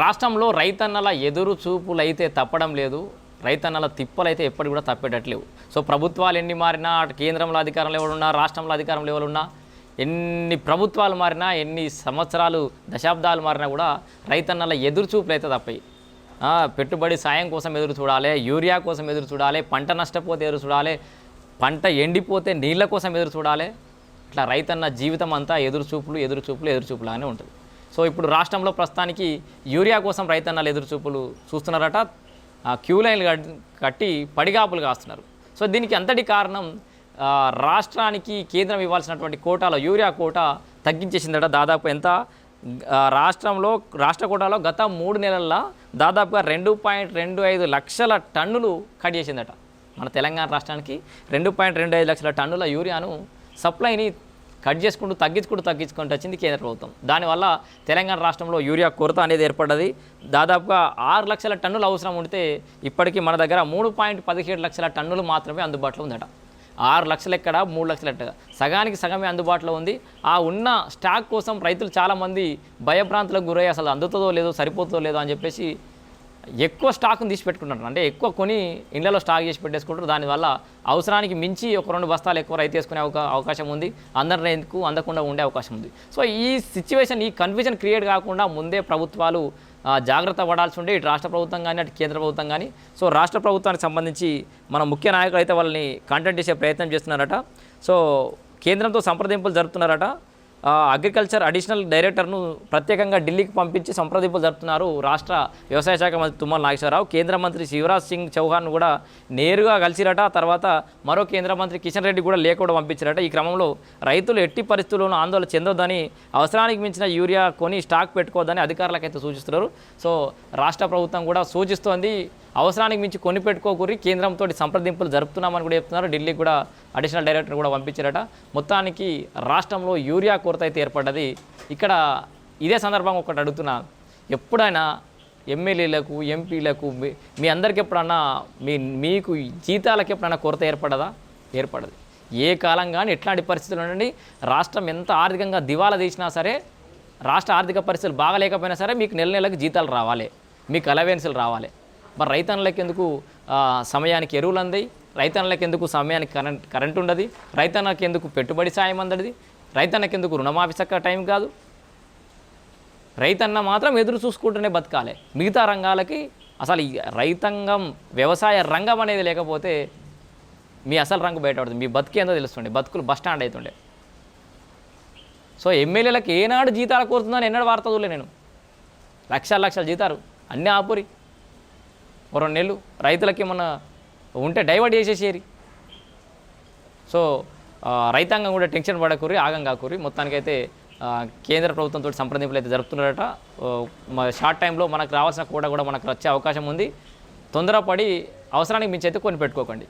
రాష్ట్రంలో రైతన్నల ఎదురు చూపులు అయితే తప్పడం లేదు. రైతన్నల తిప్పలు అయితే ఎప్పటికి కూడా తప్పేటట్లేవు. సో ప్రభుత్వాలు ఎన్ని మారినా అటు కేంద్రంలో అధికారంలో ఎవరున్నా రాష్ట్రంలో అధికారంలో ఎవరున్నా ఎన్ని ప్రభుత్వాలు మారినా ఎన్ని సంవత్సరాలు దశాబ్దాలు మారినా కూడా రైతన్నల ఎదురు చూపులు అయితే తప్పాయి పెట్టుబడి సాయం కోసం ఎదురు చూడాలి యూరియా కోసం ఎదురు చూడాలి పంట నష్టపోతే ఎదురు చూడాలి పంట ఎండిపోతే నీళ్ళ కోసం ఎదురు చూడాలి. ఇట్లా రైతన్న జీవితం అంతా ఎదురు చూపులు ఎదురు చూపులు ఎదురు చూపులానే ఉంటుంది. సో ఇప్పుడు రాష్ట్రంలో ప్రస్తుతానికి యూరియా కోసం రైతన్నలు ఎదురుచూపులు చూస్తున్నారట. క్యూ లైన్లు కట్టి పడిగాపులు కాస్తున్నారు. సో దీనికి అంతటి కారణం రాష్ట్రానికి కేంద్రం ఇవ్వాల్సినటువంటి కోటాలో యూరియా కోట తగ్గించేసిందట దాదాపు ఎంత? రాష్ట్రంలో రాష్ట్ర కోటాలో గత మూడు నెలల్లో దాదాపుగా రెండు పాయింట్ రెండు ఐదు లక్షల టన్నులు కట్ చేసిందట. మన తెలంగాణ రాష్ట్రానికి రెండు పాయింట్ రెండు ఐదు లక్షల టన్నుల యూరియాను సప్లైని కట్ చేసుకుంటూ తగ్గించుకుంటూ తగ్గించుకుంటూ వచ్చింది కేంద్ర ప్రభుత్వం. దానివల్ల తెలంగాణ రాష్ట్రంలో యూరియా కొరత అనేది ఏర్పడ్డది. దాదాపుగా ఆరు లక్షల టన్నులు అవసరం ఉంటే ఇప్పటికీ మన దగ్గర మూడు పాయింట్ పదిహేడు లక్షల టన్నులు మాత్రమే అందుబాటులో ఉందట. ఆరు లక్షలు ఎక్కడ? మూడు లక్షలు ఎక్కడ? సగానికి సగమే అందుబాటులో ఉంది. ఆ ఉన్న స్టాక్ కోసం రైతులు చాలామంది భయభ్రాంతులకు గురై అసలు అందుతుందో లేదో సరిపోతుందో లేదో అని చెప్పేసి ఎక్కువ స్టాక్ని తీసి పెట్టుకుంటారు అంటే ఎక్కువ కొని ఇళ్ళలో స్టాక్ చేసి పెట్టేసుకుంటారు దానివల్ల అవసరానికి మించి ఒక రెండు బస్తాలు ఎక్కువ రైతు వేసుకునే అవకాశం ఉంది. అందరి రైతుకు అందకుండా ఉండే అవకాశం ఉంది. సో ఈ సిచ్యువేషన్ ఈ కన్ఫ్యూజన్ క్రియేట్ కాకుండా ముందే ప్రభుత్వాలు జాగ్రత్త పడాల్సి ఉండే. ఇటు రాష్ట్ర ప్రభుత్వం కానీ అటు కేంద్ర ప్రభుత్వం కానీ సో రాష్ట్ర ప్రభుత్వానికి సంబంధించి మన ముఖ్య నాయకులు అయితే వాళ్ళని కాంటాక్ట్ చేసే ప్రయత్నం చేస్తున్నారట. సో కేంద్రంతో సంప్రదింపులు జరుపుతున్నారట. అగ్రికల్చర్ అడిషనల్ డైరెక్టర్ను ప్రత్యేకంగా ఢిల్లీకి పంపించి సంప్రదింపులు జరుపుతున్నారు రాష్ట్ర వ్యవసాయ శాఖ మంత్రి తుమ్మల నాగేశ్వరరావు. కేంద్ర మంత్రి శివరాజ్ సింగ్ చౌహాన్ కూడా నేరుగా కలిసిరట తర్వాత మరో కేంద్ర మంత్రి కిషన్ రెడ్డి కూడా లేఖ కూడా పంపించారట. ఈ క్రమంలో రైతులు ఎట్టి పరిస్థితుల్లోనూ ఆందోళన చెందొద్దని అవసరానికి మించిన యూరియా కొని స్టాక్ పెట్టుకోవద్దని అధికారులకైతే సూచిస్తున్నారు. సో రాష్ట్ర ప్రభుత్వం కూడా సూచిస్తోంది. అవసరానికి మించి కొని పెట్టుకోకూరి కేంద్రంతో సంప్రదింపులు జరుపుతున్నామని కూడా చెప్తున్నారు. ఢిల్లీకి కూడా అడిషనల్ డైరెక్టర్ కూడా పంపించారట. మొత్తానికి రాష్ట్రంలో యూరియా కొరత అయితే ఏర్పడ్డది. ఇక్కడ ఇదే సందర్భంగా ఒకటి అడుగుతున్నా. ఎప్పుడైనా ఎమ్మెల్యేలకు ఎంపీలకు మీ- అందరికి ఎప్పుడన్నా మీ మీకు జీతాలకు ఎప్పుడైనా కొరత ఏర్పడదా? ఏర్పడదు. ఏ కాలం కానీ ఎట్లాంటి పరిస్థితులు ఉండండి. రాష్ట్రం ఎంత ఆర్థికంగా దివాలా తీసినా సరే రాష్ట్ర ఆర్థిక పరిస్థితులు బాగలేకపోయినా సరే మీకు నెల నెలకు జీతాలు రావాలి. మీకు అలవెన్సులు రావాలి. మరి రైతన్నలకు ఎందుకు సమయానికి ఎరువులు అందాయి? రైతన్నలకు ఎందుకు సమయానికి కరెంట్ కరెంట్ ఉండదు? రైతన్నలకు ఎందుకు పెట్టుబడి సాయం అందడిది? రైతన్నకు ఎందుకు రుణమాఫీ చక్క టైం కాదు? రైతన్న మాత్రం ఎదురు చూసుకుంటూనే బతకాలి. మిగతా రంగాలకి అసలు రైతాంగం వ్యవసాయ రంగం అనేది లేకపోతే మీ అసలు రంగు బయటపడుతుంది మీ బతికేందో తెలుస్తుండే. బతుకులు బస్ స్టాండ్ అవుతుండే సో ఎమ్మెల్యేలకు ఏనాడు జీతాలు కోరుతుందని ఎన్నడూ వార్త చూడలే నేను. లక్షల లక్షల జీతాలు. అన్నీ ఆపురి. రెండు నెలలు రైతులకి ఏమన్నా ఉంటే డైవర్ట్ చేసేసేరి. సో రైతాంగం కూడా టెన్షన్ పడకూరి ఆగం కాకూరి. మొత్తానికైతే కేంద్ర ప్రభుత్వంతో సంప్రదింపులు అయితే జరుపుతున్నారట. షార్ట్ టైంలో మనకు రావాల్సిన కూడా కూడా మనకు వచ్చే అవకాశం ఉంది. తొందరపడి అవసరానికి మించి అయితే కొన్ని పెట్టుకోకండి.